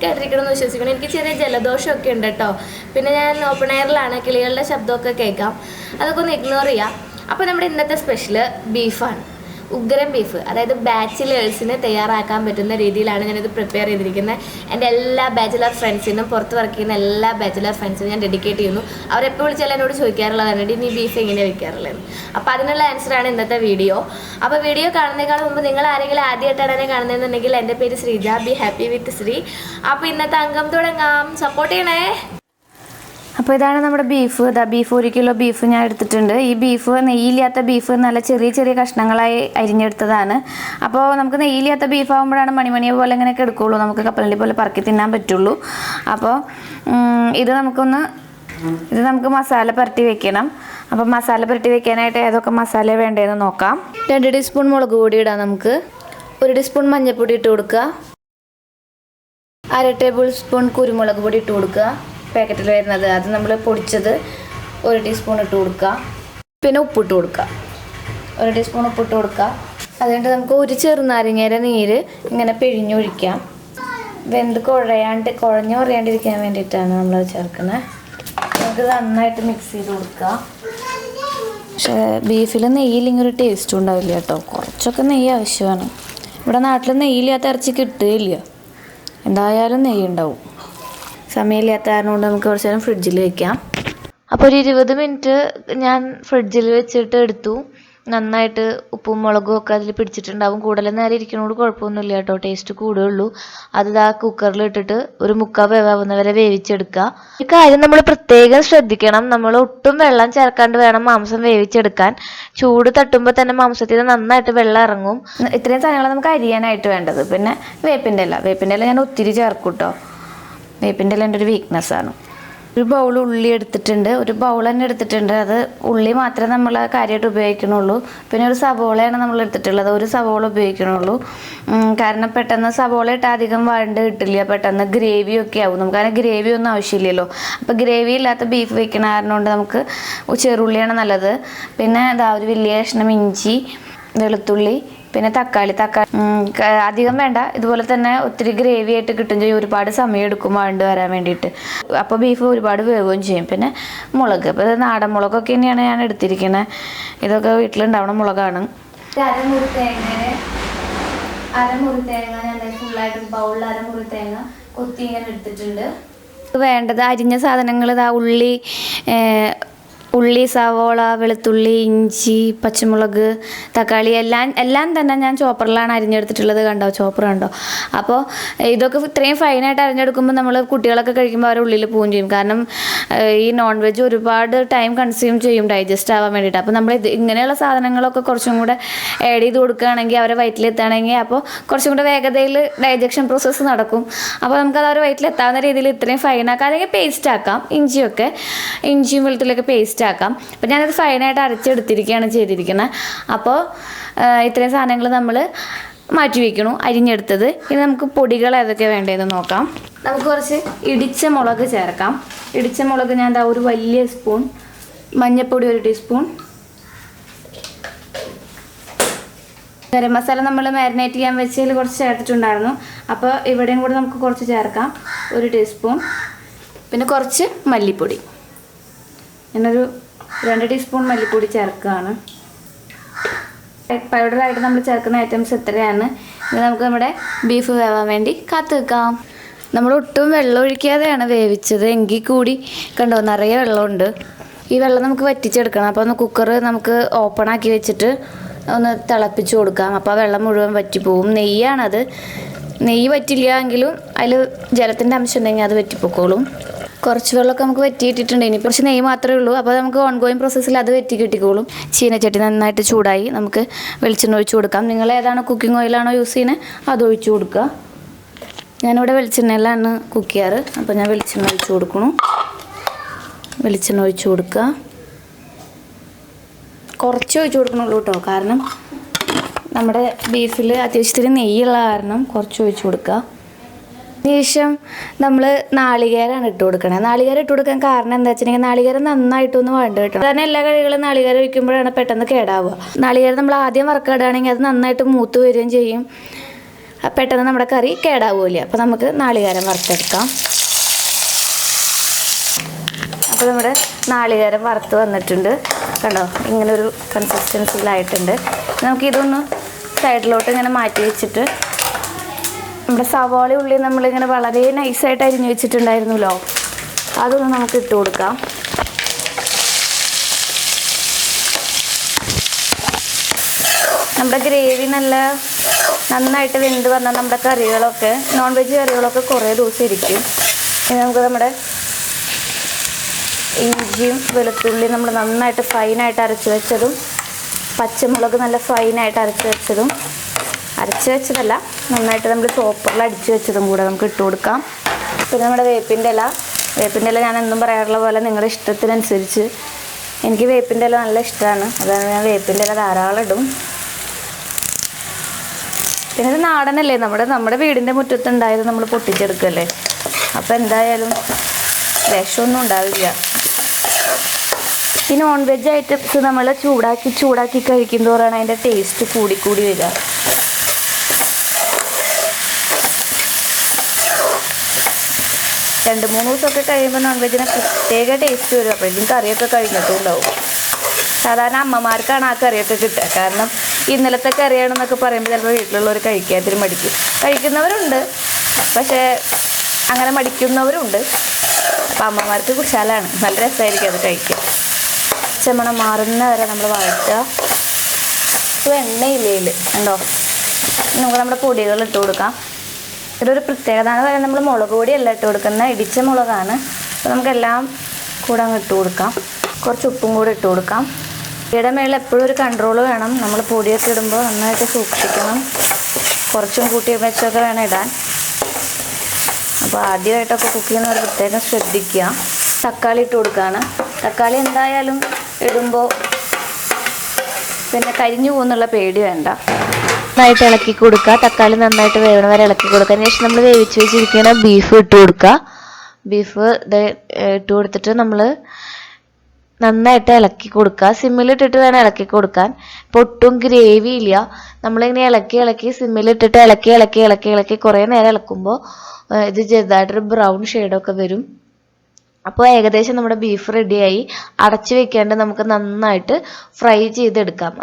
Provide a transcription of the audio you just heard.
സുഖമായിട്ടിരിക്കണം എന്ന് വിശ്വസിക്കണം എനിക്ക് ചെറിയ ജലദോഷമൊക്കെ ഉണ്ട് കേട്ടോ. പിന്നെ ഞാൻ ഓപ്പൺ എയറിലാണ് കിളികളുടെ ശബ്ദമൊക്കെ കേൾക്കാം. അതൊക്കെ ഒന്ന് ഇഗ്നോർ ചെയ്യാം. അപ്പോൾ നമ്മുടെ ഇന്നത്തെ സ്പെഷ്യൽ ബീഫാണ് ഉഗ്രൻ ബീഫ് അതായത് ബാച്ചിലേഴ്സിന് തയ്യാറാക്കാൻ പറ്റുന്ന രീതിയിലാണ് ഞാനിത് പ്രിപ്പയർ ചെയ്തിരിക്കുന്നത് എന്റെ എല്ലാ ബാച്ചിലർ ഫ്രണ്ട്സിനും പുറത്ത് വർക്ക് ചെയ്യുന്ന എല്ലാ ബാച്ചിലർ ഫ്രണ്ട്സിനും ഞാൻ ഡെഡിക്കേറ്റ് ചെയ്യുന്നു. അവർ അവരെപ്പോൾ വിളിച്ചാലും എന്നോട് ചോദിക്കാറുള്ളതാണ് "എടി, നീ ബീഫ് എങ്ങനെയാണ് വെക്കാറുള്ളത്? അപ്പോൾ അതിനുള്ള ആൻസറാണ് ഇന്നത്തെ വീഡിയോ അപ്പോൾ വീഡിയോ കാണുന്നതിനേക്കാൾ മുമ്പ് നിങ്ങൾ ആരെങ്കിലും ആദ്യമായിട്ടാണ് എന്നെ കാണുന്നതെന്നുണ്ടെങ്കിൽ എന്റെ പേര് Sreeja. Be happy with Sree. അപ്പോൾ ഇന്നത്തെ അംഗം തുടങ്ങാം. സപ്പോർട്ട് ചെയ്യണേ. അപ്പോൾ ഇതാണ് നമ്മുടെ ബീഫ് ഇതാ ബീഫ് ഒരു കിലോ ബീഫ് ഞാൻ എടുത്തിട്ടുണ്ട്. ഈ ബീഫ് നെയ്യില്ലാത്ത ബീഫ് നല്ല ചെറിയ ചെറിയ കഷ്ണങ്ങളായി അരിഞ്ഞെടുത്തതാണ്. അപ്പോൾ നമുക്ക് നെയ്യില്ലാത്ത ബീഫ് ആകുമ്പോഴാണ് മണിമണിയെ പോലെ ഇങ്ങനെയൊക്കെ എടുക്കുകയുള്ളൂ നമുക്ക് കപ്പലണ്ടി പോലെ പറക്കി തിന്നാൻ പറ്റുള്ളൂ. അപ്പോൾ ഇത് നമുക്കൊന്ന് ഇത് നമുക്ക് മസാല പുരട്ടി വെക്കണം. അപ്പോൾ മസാല പുരട്ടി വെക്കാനായിട്ട് ഏതൊക്കെ മസാല വേണ്ടതെന്ന് നോക്കാം. രണ്ട് ടീസ്പൂൺ മുളക് പൊടി ഇടാം നമുക്ക്. ഒരു ടീസ്പൂൺ മഞ്ഞൾപ്പൊടി ഇട്ട് കൊടുക്കുക. അര ടേബിൾ സ്പൂൺ കുരുമുളക് പൊടി ഇട്ട് കൊടുക്കുക. പാക്കറ്റിൽ വരുന്നത്. അത് നമ്മൾ പൊടിച്ചത് ഒരു ടീസ്പൂൺ ഇട്ട് കൊടുക്കുക. പിന്നെ ഉപ്പിട്ട് കൊടുക്കുക. ഒരു ടീസ്പൂൺ ഉപ്പിട്ട് കൊടുക്കുക. അതുകൊണ്ട് നമുക്ക് ഒരു ചെറുനാരങ്ങയുടെ നീര് ഇങ്ങനെ പിഴിഞ്ഞൊഴിക്കാം. വെന്ത് കുഴയാണ്ട് കുഴഞ്ഞു കുറയാണ്ടിരിക്കാൻ വേണ്ടിയിട്ടാണ് നമ്മൾ ചേർക്കുന്നത് നമുക്ക് നന്നായിട്ട് മിക്സ് ചെയ്ത് കൊടുക്കുക. പക്ഷേ ബീഫിൽ നെയ്യില്ലെങ്കിൽ ഒരു ടേസ്റ്റും ഉണ്ടാവില്ല കേട്ടോ. കുറച്ചൊക്കെ നെയ്യ് ആവശ്യമാണ്. ഇവിടെ നാട്ടിൽ നെയ്യില്ലാത്ത ഇറച്ചി കിട്ടുകയില്ല. എന്തായാലും നെയ്യ് ഉണ്ടാവും. സമയമില്ലാത്ത കാരണം കൊണ്ട് നമുക്ക് കുറച്ച് നേരം ഫ്രിഡ്ജിൽ വെക്കാം. അപ്പോൾ ഒരു ഇരുപത് മിനിറ്റ് ഞാൻ ഫ്രിഡ്ജിൽ വെച്ചിട്ട് എടുത്തു. നന്നായിട്ട് ഉപ്പും മുളകും ഒക്കെ അതിൽ പിടിച്ചിട്ടുണ്ടാവും. കൂടുതൽ നേരം ഇരിക്കുന്നതുകൊണ്ട് കുഴപ്പമൊന്നുമില്ല കേട്ടോ. ടേസ്റ്റ് കൂടുകയുള്ളൂ. അത് ആ കുക്കറിൽ ഇട്ടിട്ട് ഒരു മുക്കാൽ വേവാവുന്ന വരെ വേവിച്ചെടുക്കുക. ഈ കാര്യം നമ്മൾ പ്രത്യേകം ശ്രദ്ധിക്കണം. നമ്മൾ ഒട്ടും വെള്ളം ചേർക്കാണ്ട് വേണം മാംസം വേവിച്ചെടുക്കാൻ. ചൂട് തട്ടുമ്പോൾ തന്നെ മാംസത്തിൽ നന്നായിട്ട് വെള്ളം ഇറങ്ങും. ഇത്രയും സാധനങ്ങൾ നമുക്ക് അരിയാനായിട്ട് വേണ്ടത്. പിന്നെ വേപ്പിന്റെ ഇല. വേപ്പിന്റെ ഇല ഞാൻ ഒത്തിരി ചേർക്കും കേട്ടോ. വേപ്പിന്റെ ഇല എന്റെ ഒരു വീക്ക്നെസ് ആണ്. ഒരു ബൗൾ ഉള്ളി എടുത്തിട്ടുണ്ട്. ഒരു ബൗൾ തന്നെ എടുത്തിട്ടുണ്ട്. അത് ഉള്ളി മാത്രമേ നമ്മൾ കാര്യമായിട്ട് ഉപയോഗിക്കണുള്ളൂ. പിന്നെ ഒരു സവോളയാണ് നമ്മൾ എടുത്തിട്ടുള്ളത്. ഒരു സവോള ഉപയോഗിക്കണുള്ളൂ. കാരണം പെട്ടെന്ന് സവോള ഇട്ട് അധികം വഴണ്ട് കിട്ടില്ല. പെട്ടെന്ന് ഗ്രേവി ഒക്കെ ആവും. നമുക്ക് അങ്ങനെ ഗ്രേവി ഒന്നും ആവശ്യമില്ലല്ലോ. അപ്പോൾ ഗ്രേവി ഇല്ലാത്ത ബീഫ് വെക്കണ കാരണം കൊണ്ട് നമുക്ക് ചെറുള്ളിയാണ് നല്ലത്. പിന്നെ ഇതാ ഒരു വലിയ കഷ്ണം ഇഞ്ചി വെളുത്തുള്ളി പിന്നെ തക്കാളി തക്കാളി. അധികം വേണ്ട. ഇതുപോലെ തന്നെ ഒത്തിരി ഗ്രേവി ആയിട്ട് കിട്ടും ചെയ്യും. ഒരുപാട് സമയം എടുക്കും വേണ്ടി വരാൻ വേണ്ടിയിട്ട്. അപ്പോൾ ബീഫ് ഒരുപാട് വേവുകയും ചെയ്യും. പിന്നെ മുളക്. അപ്പോൾ ഇത് നാടൻ മുളകൊക്കെ തന്നെയാണ് ഞാൻ എടുത്തിരിക്കുന്നത് ഇതൊക്കെ വീട്ടിലുണ്ടാവണ മുളകാണ്. അരമുറി തേങ്ങ അരമുറി തേങ്ങ ഞാൻ ഫുള്ളായിട്ട് ബൗളിൽ അരമുറി തേങ്ങ കൊത്തി ഇങ്ങനെ എടുത്തിട്ടുണ്ട്. വേണ്ടത് അരിഞ്ഞ സാധനങ്ങൾ ഇതാ ഉള്ളി ഉള്ളി സവോള വെളുത്തുള്ളി ഇഞ്ചി പച്ചമുളക് തക്കാളി എല്ലാം എല്ലാം തന്നെ ഞാൻ ചോപ്പറിലാണ് അരിഞ്ഞെടുത്തിട്ടുള്ളത് കണ്ടോ? ചോപ്പർ കണ്ടോ? അപ്പോൾ ഇതൊക്കെ ഇത്രയും ഫൈനായിട്ട് അരിഞ്ഞെടുക്കുമ്പോൾ നമ്മൾ കുട്ടികളൊക്കെ കഴിക്കുമ്പോൾ അവരുടെ ഉള്ളിൽ പോവുകയും ചെയ്യും. കാരണം ഈ നോൺ വെജ് ഒരുപാട് ടൈം കൺസ്യൂം ചെയ്യും ഡൈജസ്റ്റ് ആവാൻ വേണ്ടിയിട്ട്. അപ്പോൾ നമ്മൾ ഇത് ഇങ്ങനെയുള്ള സാധനങ്ങളൊക്കെ കുറച്ചും കൂടെ ആഡ് ചെയ്ത് കൊടുക്കുകയാണെങ്കിൽ അവരെ വയറ്റിലെത്തുകയാണെങ്കിൽ അപ്പോൾ കുറച്ചും കൂടെ വേഗതയിൽ ഡൈജക്ഷൻ പ്രോസസ്സ് നടക്കും. അപ്പോൾ നമുക്കത് അവരെ വയറ്റിലെത്താവുന്ന രീതിയിൽ ഇത്രയും ഫൈനാക്കാം അല്ലെങ്കിൽ പേസ്റ്റ് ആക്കാം. ഇഞ്ചിയൊക്കെ ഇഞ്ചിയും വെളുത്തുള്ളിയൊക്കെ പേസ്റ്റ് ആക്കാം. അപ്പോൾ ഞാനത് ഫൈനായിട്ട് അരച്ചെടുത്തിരിക്കുകയാണ് ചെയ്തിരിക്കുന്നത് അപ്പോൾ ഇത്രയും സാധനങ്ങൾ നമ്മൾ മാറ്റി വയ്ക്കണു അരിഞ്ഞെടുത്തത്. ഇനി നമുക്ക് പൊടികൾ ഏതൊക്കെ വേണ്ടതെന്ന് നോക്കാം. നമുക്ക് കുറച്ച് ഇടിച്ച മുളക് ചേർക്കാം. ഇടിച്ച മുളക് ഞാൻ എന്താ ഒരു വലിയ സ്പൂൺ മഞ്ഞൾപ്പൊടി ഒരു ടീസ്പൂൺ ഗരം മസാല നമ്മൾ മാരിനേറ്റ് ചെയ്യാൻ വെച്ചതിൽ കുറച്ച് ചേർത്തിട്ടുണ്ടായിരുന്നു. അപ്പോൾ ഇവിടെയും കൂടെ നമുക്ക് കുറച്ച് ചേർക്കാം. ഒരു ടീസ്പൂൺ പിന്നെ കുറച്ച് മല്ലിപ്പൊടി. ഞാനൊരു രണ്ട് ടീസ്പൂൺ മല്ലിപ്പൊടി ചേർക്കുകയാണ്. പൗഡറായിട്ട് നമ്മൾ ചേർക്കുന്ന ഐറ്റംസ് എത്രയാണ്? ഇത് നമുക്ക് നമ്മുടെ ബീഫ് വേവാൻ വേണ്ടി കാത്തു വെക്കാം നമ്മൾ ഒട്ടും വെള്ളം ഒഴിക്കാതെയാണ് വേവിച്ചത്. എങ്കിൽ കൂടി കണ്ടോ നിറയെ വെള്ളമുണ്ട്. ഈ വെള്ളം നമുക്ക് വറ്റിച്ചെടുക്കണം. അപ്പോൾ ഒന്ന് കുക്കർ നമുക്ക് ഓപ്പൺ ആക്കി വെച്ചിട്ട് ഒന്ന് തിളപ്പിച്ച് കൊടുക്കാം. അപ്പോൾ ആ വെള്ളം മുഴുവൻ വറ്റിപ്പോവും. നെയ്യാണത്. നെയ്യ് വറ്റില്ല എങ്കിലും അതിൽ ജലത്തിന്റെ അംശം ഉണ്ടെങ്കിൽ അത് വറ്റിപ്പോക്കോളും. കുറച്ച് വെള്ളമൊക്കെ നമുക്ക് വറ്റിയിട്ടിട്ടുണ്ട് ഇനി കുറച്ച് നെയ്യ് മാത്രമേ ഉള്ളൂ. അപ്പോൾ നമുക്ക് ഓൺ ഗോയിങ് പ്രോസസ്സിൽ അത് വെറ്റി കിട്ടിക്കോളും. ചീനച്ചട്ടി നന്നായിട്ട് ചൂടായി. നമുക്ക് വെളിച്ചെണ്ണ ഒഴിച്ച് കൊടുക്കാം. നിങ്ങൾ ഏതാണ് കുക്കിംഗ് ഓയിലാണോ യൂസ് ചെയ്യുന്നത് അത് ഒഴിച്ച് കൊടുക്കുക. ഞാനിവിടെ വെളിച്ചെണ്ണയിലാണ് കുക്ക് ചെയ്യാറ്. അപ്പോൾ ഞാൻ വെളിച്ചെണ്ണ ഒഴിച്ച് കൊടുക്കണു വെളിച്ചെണ്ണ ഒഴിച്ച് കൊടുക്കുക. കുറച്ച് ഒഴിച്ച് കൊടുക്കണുള്ളൂ കേട്ടോ. കാരണം നമ്മുടെ ബീഫിൽ അത്യാവശ്യത്തിന് നെയ്യുള്ള കാരണം കുറച്ച് ഒഴിച്ച് കൊടുക്കുക. ശേഷം നമ്മൾ നാളികേരമാണ് ഇട്ട് കൊടുക്കണത് നാളികേരം ഇട്ട് കൊടുക്കാൻ കാരണം എന്താ വെച്ചിട്ടുണ്ടെങ്കിൽ നാളികേരം നന്നായിട്ടൊന്ന് വേണ്ട കിട്ടണം കാരണം എല്ലാ കഴികളും നാളികേരം ഒഴിക്കുമ്പോഴാണ് പെട്ടെന്ന് കേടാവുക. നാളികേരം നമ്മൾ ആദ്യം വറക്കാടുകയാണെങ്കിൽ അത് നന്നായിട്ട് മൂത്ത് വരികയും ചെയ്യും. പെട്ടെന്ന് നമ്മുടെ കറി കേടാവൂല അപ്പോൾ നമുക്ക് നാളികേരം വറുത്തെടുക്കാം. അപ്പോൾ നമ്മുടെ നാളികേരം വറുത്ത് വന്നിട്ടുണ്ട്. കണ്ടോ? ഇങ്ങനൊരു കൺസിസ്റ്റൻസിയിലായിട്ടുണ്ട് നമുക്കിതൊന്ന് സൈഡിലോട്ട് ഇങ്ങനെ മാറ്റി വെച്ചിട്ട് നമ്മുടെ സവാള ഉള്ളി നമ്മളിങ്ങനെ വളരെ നൈസായിട്ട് അരിഞ്ഞു വെച്ചിട്ടുണ്ടായിരുന്നല്ലോ. അതൊന്ന് നമുക്ക് ഇട്ട് കൊടുക്കാം. നമ്മുടെ ഗ്രേവി നല്ല നന്നായിട്ട് വെന്ത് വന്ന നമ്മുടെ കറികളൊക്കെ നോൺ വെജ് കറികളൊക്കെ കുറേ ദിവസം ഇരിക്കും. ഇനി നമുക്ക് നമ്മുടെ ഇഞ്ചിയും വെളുത്തുള്ളി നമ്മൾ നന്നായിട്ട് ഫൈനായിട്ട് അരച്ച് വെച്ചതും പച്ചമുളക് നല്ല ഫൈനായിട്ട് അരച്ച് വെച്ചതും അരച്ച് വെച്ചതല്ല നന്നായിട്ട് നമ്മൾ ചോപ്പറിൽ അടിച്ച് വെച്ചതും കൂടെ നമുക്ക് ഇട്ട് കൊടുക്കാം. പിന്നെ നമ്മുടെ വേപ്പിന്റെ ഇല. വേപ്പിന്റെ ഇല ഞാൻ എന്നും പറയാറുള്ള പോലെ നിങ്ങളുടെ ഇഷ്ടത്തിനനുസരിച്ച്. എനിക്ക് വേപ്പിന്റെ ഇല നല്ല ഇഷ്ടമാണ്. അതാണ് ഞാൻ വേപ്പിന്റെ ഇല ധാരാളം ഇടും. പിന്നെ ഇത് നാടനല്ലേ? നമ്മുടെ നമ്മുടെ വീടിന്റെ മുറ്റത്തുണ്ടായത് നമ്മൾ പൊട്ടിച്ചെടുക്കല്ലേ? അപ്പോൾ എന്തായാലും വിഷമൊന്നും ഉണ്ടാവില്ല. ഈ നോൺ വെജ് ഐറ്റംസ് നമ്മൾ ചൂടാക്കി ചൂടാക്കി കഴിക്കും തോറാണ് അതിന്റെ ടേസ്റ്റ് കൂടിക്കൂടി വരിക. രണ്ട് മൂന്ന് ദിവസമൊക്കെ കഴിയുമ്പോൾ നോൺ വെജിന് പ്രത്യേക ടേസ്റ്റ് വരും. അപ്പോഴേക്കും കറിയൊക്കെ കഴിഞ്ഞിട്ടും ഉണ്ടാവും. സാധാരണ അമ്മമാർക്കാണ് ആ കറിയൊക്കെ കിട്ടുക. കാരണം ഇന്നലത്തെ കറിയാണെന്നൊക്കെ പറയുമ്പോൾ ചിലപ്പോൾ വീട്ടിലുള്ളവർ കഴിക്കാതിരി മടിക്കും. കഴിക്കുന്നവരുണ്ട്. പക്ഷേ അങ്ങനെ മടിക്കുന്നവരുണ്ട്. അപ്പം അമ്മമാർക്ക് കുശാലാണ്. നല്ല രസമായിരിക്കും അത് കഴിക്കാൻ. ചെമ്മണം മാറുന്ന വരെ നമ്മൾ വഴറ്റുക. എണ്ണയില്ലേ ഉണ്ടോ നമുക്ക് നമ്മുടെ പൊടികൾ ഇട്ട് കൊടുക്കാം. ഇതൊരു പ്രത്യേകത എന്ന് പറയുന്നത് നമ്മൾ മുളക് പൊടിയല്ല ഇട്ട് കൊടുക്കുന്നത്. ഇടിച്ച മുളകാണ്. അപ്പോൾ നമുക്കെല്ലാം കൂടെ അങ്ങ് ഇട്ട് കൊടുക്കാം. കുറച്ച് ഉപ്പും കൂടി ഇട്ട് കൊടുക്കാം. പൊടിയുടെ മേളിൽ എപ്പോഴും ഒരു കൺട്രോൾ വേണം. നമ്മൾ പൊടിയൊക്കെ ഇടുമ്പോൾ നന്നായിട്ട് സൂക്ഷിക്കണം. കുറച്ചും കൂട്ടി വെച്ചൊക്കെ വേണം ഇടാൻ. അപ്പോൾ ആദ്യമായിട്ടൊക്കെ കുക്ക് ചെയ്യുന്നവർ പ്രത്യേകം ശ്രദ്ധിക്കുക. തക്കാളി ഇട്ട് കൊടുക്കുകയാണ് തക്കാളി എന്തായാലും ഇടുമ്പോൾ പിന്നെ കരിഞ്ഞു പോകുന്നുള്ള പേടി വേണ്ട. നന്നായിട്ട് ഇളക്കി കൊടുക്കുക. തക്കാളി നന്നായിട്ട് വേവണ വരെ ഇളക്കി കൊടുക്കുക. അതിനുശേഷം നമ്മൾ വേവിച്ച് വെച്ചിരിക്കുന്ന ബീഫ് ഇട്ട് കൊടുക്കുക. ബീഫ് ഇട്ട് കൊടുത്തിട്ട് നമ്മൾ നന്നായിട്ട് ഇളക്കി കൊടുക്കുക. സിമ്മിലിട്ടിട്ട് വേണം ഇളക്കി കൊടുക്കാൻ. ഇപ്പോൾ ഒട്ടും ഗ്രേവി ഇല്ല. നമ്മളിങ്ങനെ ഇളക്കി ഇളക്കി സിമ്മിലിട്ടിട്ട് ഇളക്കി ഇളക്കി ഇളക്കി ഇളക്കി കുറേ നേരം ഇളക്കുമ്പോൾ ഇത് ചെറുതായിട്ടൊരു ബ്രൗൺ ഷെയ്ഡൊക്കെ വരും. അപ്പോൾ ഏകദേശം നമ്മുടെ ബീഫ് റെഡിയായി അടച്ചു വെക്കാണ്ട് നമുക്ക് നന്നായിട്ട് ഫ്രൈ ചെയ്തെടുക്കാം.